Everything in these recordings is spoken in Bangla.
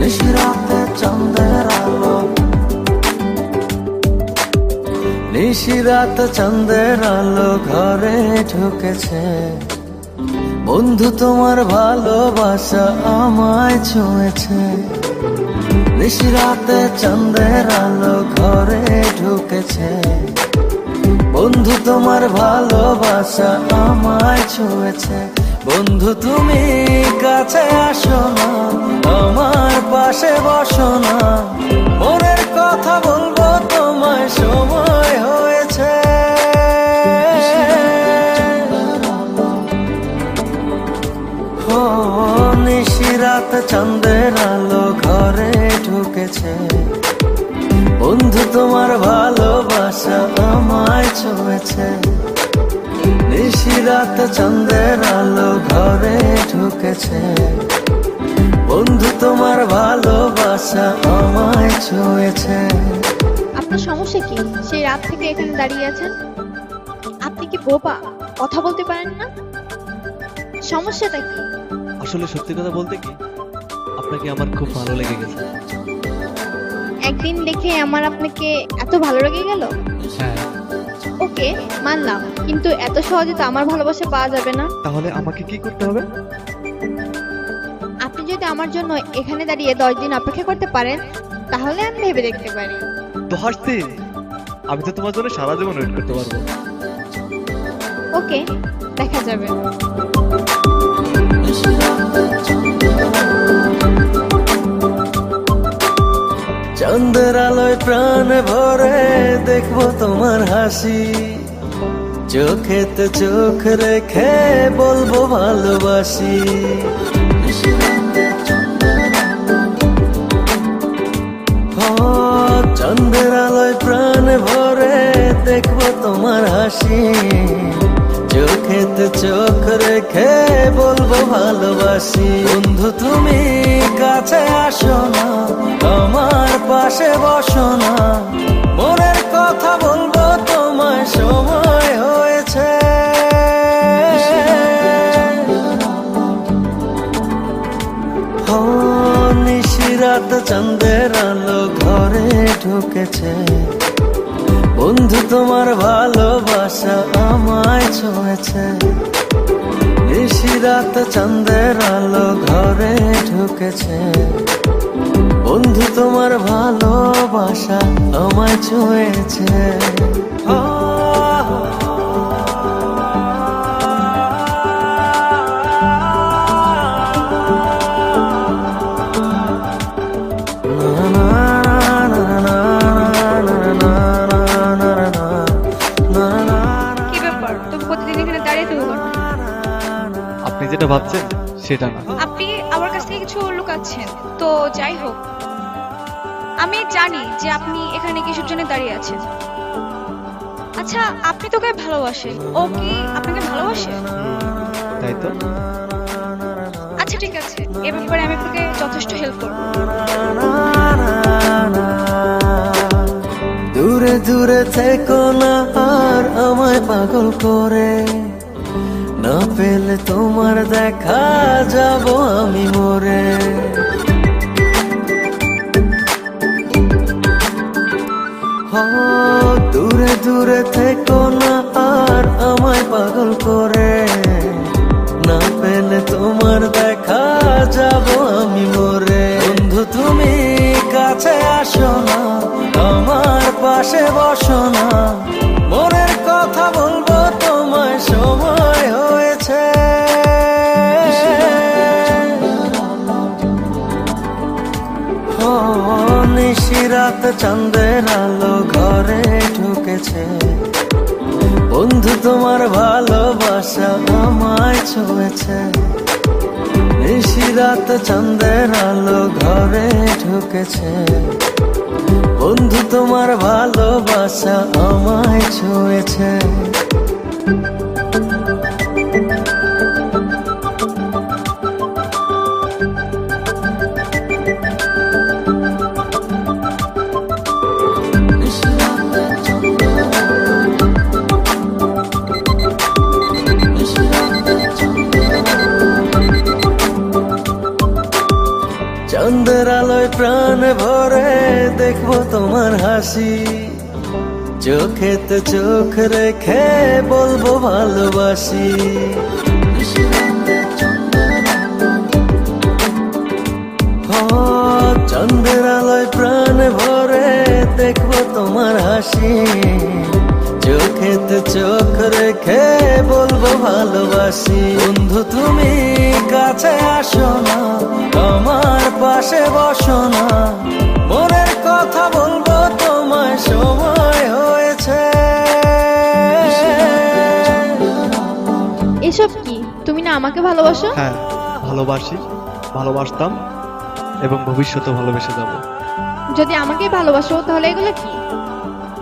নিশিরাতে চন্দের আলো নিশিরাত চন্দের আলো ঘরে ঢুকেছে। বন্ধু তোমার ভালোবাসা আমায় ছুঁয়েছে। নিশিরাতে চন্দের আলো ঘরে ঢুকেছে। বন্ধু তোমার ভালোবাসা আমায় ছুঁয়েছে। বন্ধু তুমি কাছে আসো পাশে বসো না। মনের কথা বলব, তোমায় সময় হয়েছে। ও নিশিরাত চন্দ্রের আলো ঘরে ঢুকেছে। বন্ধু, তোমার ভালোবাসা আমায় ছুঁয়েছে। নিশিরাত চন্দ্রের আলো ঘরে ঢুকেছে। বন্ধু তোমার ভালোবাসা আমায় ছুঁয়েছে। আপনার সমস্যা কি? সেই রাত থেকে এখানে দাঁড়িয়ে আছেন? আপনি কি বোবা? কথা বলতে পারেন না? সমস্যাটা কি? আসলে সত্যি কথা বলতে কি আপনাকে আমার খুব ভালো লেগে গেছে। একদিন দেখে আমার আপনাকে এত ভালো লেগে গেল? হ্যাঁ। ওকে মানলাম। কিন্তু এত সহজে তো আমার ভালোবাসা পাওয়া যাবে না। তাহলে আমাকে কি করতে হবে? আমার জন্য এখানে দাঁড়িয়ে দশ দিন অপেক্ষা করতে পারেন তাহলে আমি ভেবে দেখতে পারি। দশ দিন? আমি তো তোমার জন্য সারা জীবন ওয়েট করতে পারব। ওকে দেখা যাবে। চন্দ্রের আলোয় প্রাণ ভরে দেখব তোমার হাসি। চোখেতে চোখ রেখে বলব ভালোবাসি। তোমার হাসি চোখেতে চোখ রেখে বলব ভালোবাসি। বন্ধু, তুমি কাছে আসো না, আমার পাশে বসো না। মনের কথা বলব, তোমায় সময় হয়েছে। নিশিরাত চন্দ্রের আলো ঘরে ঢুকেছে। বন্ধু, তোমার ভালোবাসা আমায় ছুঁয়েছে। নিশিরাত চন্দ্রের আলো ঘরে ঢুকেছে। বন্ধু, তোমার ভালোবাসা আমায় ছুঁয়েছে। ভাবছেন? সেটা না। আপনি আমার কাছ থেকে কিছু লুকাচ্ছেন। তো যাই হোক আমি জানি যে আপনি এখানে কিসের জন্য দাঁড়িয়ে আছেন। আচ্ছা আপনি তো তোকে ভালোবাসে ও কি আপনাকে ভালোবাসে? তাই তো। আচ্ছা ঠিক আছে। এ ব্যাপারে আমি আপনাকে যথেষ্ট হেল্প করব। দেখা যাব আমি মোরে। দূরে দূরে থেকো না আর আমায় পাগল করে। না পেলে তোমার দেখা যাব আমি মোরে। বন্ধু, তুমি কাছে আসো না, আমার পাশে বসো না। নিশিরাত চন্দ্রের আলো ঘরে ঢুকেছে। বন্ধু, তোমার ভালোবাসা আমায় ছুঁয়েছে। নিশিরাত চন্দ্রের আলো ঘরে ঢুকেছে। বন্ধু, তোমার ভালোবাসা আমায় ছুঁয়েছে। চন্দ্রের আলোয় প্রাণ ভরে দেখব তোমার হাসি। চোখেতে চোখ রেখে বলব ভালোবাসি। চন্দ্রের আলোয় প্রাণ ভরে দেখব তোমার হাসি। চোখেতে চোখ রেখে ভালোবাসি। বন্ধু তুমি কাছে আসো না আমার পাশে বসো না। মনের কথা বলব তোমায় সময় হয়েছে। এসব কি? তুমি না আমাকে ভালোবাসো? হ্যাঁ ভালোবাসি ভালোবাসতাম এবং ভবিষ্যতে ভালোবেসে যাব। যদি আমাকে ভালোবাসো তাহলে এগুলো কি?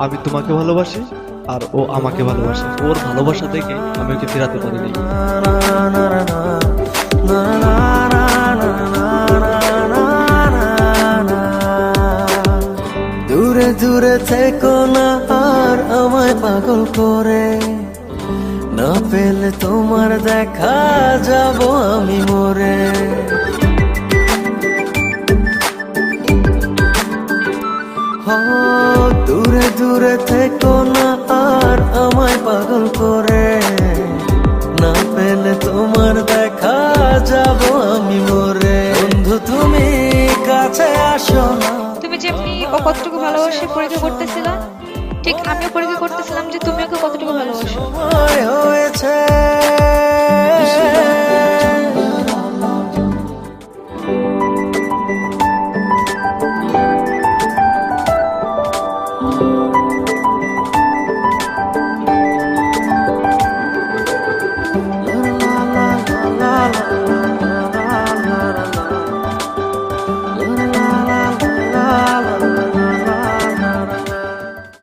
আমি তোমাকে ভালোবাসি আর ও আমাকে ভালোবাসে। ওর ভালোবাসা থেকে আমি ওকে ফেরাতে পারিনি। দূরে দূরে থেকো না আর আমায় পাগল করে। না পেলে তোমার দেখা যাব আমি মরে। ও, দূরে থেকো না আর আমায় পাগল করে। না পেলে তোমার দেখা যাব আমি মরে। বন্ধু তুমি কাছে আসো না। তুমি যেমনি ও কতটুকু ভালোবাসে পরীক্ষা করতেছিলা ঠিক আমিও পরীক্ষা করতেছিলাম যে তুমি ওকে কতটুকু ভালোবাসো। হয়েছে।